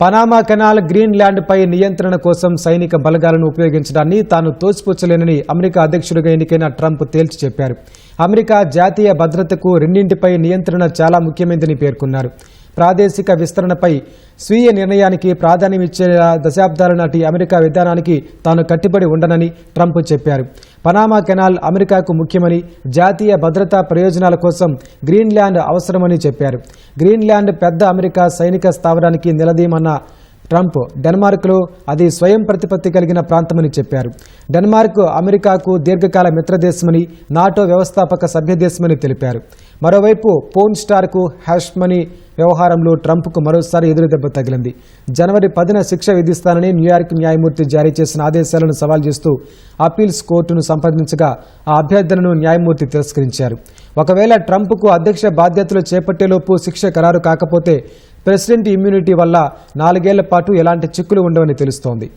Panama canal green ల్యాండ్పై నియంత్రణ కోసం సైనిక బలగాలను ఉపయోగించడాన్ని తాను తోసిపుచ్చలేనని అమెరికా అధ్యక్షుడిగా ఎన్నికైన ట్రంప్ తేల్చి చెప్పారు. అమెరికా జాతీయ భద్రతకు రెండింటిపై నియంత్రణ చాలా ముఖ్యమైనదని పేర్కొన్నారు. ప్రాదేశిక విస్తరణపై స్వీయ నిర్ణయానికి ప్రాధాన్యమిచ్చే దశాబ్దాల నాటి అమెరికా విధానానికి తాను కట్టుబడి ఉండనని ట్రంప్ చెప్పారు. పనామా కెనాల్ అమెరికాకు ముఖ్యమని జాతీయ భద్రతా ప్రయోజనాల కోసం గ్రీన్లాండ్ అవసరమని చెప్పారు. గ్రీన్లాండ్ పెద్ద అమెరికా సైనిక స్థావరానికి నిలదీయమన్న ట్రంప్ డెన్మార్క్లో అది స్వయం ప్రతిపత్తి కలిగిన ప్రాంతమని చెప్పారు. డెన్మార్క్ అమెరికాకు దీర్ఘకాల మిత్రదేశమని నాటో వ్యవస్థాపక సభ్యదేశమని తెలిపారు. మరోవైపు పోన్ స్టార్కు హ్యాష్మనీ వ్యవహారంలో ట్రంప్కు మరోసారి ఎదురుదెబ్బ తగిలింది. జనవరి పదిన శిక్ష విధిస్తానని న్యూయార్క్ న్యాయమూర్తి జారీ చేసిన ఆదేశాలను సవాల్ చేస్తూ అప్పీల్స్ కోర్టును సంప్రదించగా ఆ అభ్యర్థనను న్యాయమూర్తి తిరస్కరించారు. ఒకవేళ ట్రంప్కు అధ్యక్ష బాధ్యతలు చేపట్టేలోపు శిక్ష ఖరారు కాకపోతే ప్రెసిడెంట్ ఇమ్యూనిటీ వల్ల నాలుగేళ్ళ పాటు ఎలాంటి చిక్కులు ఉండవని తెలుస్తోంది.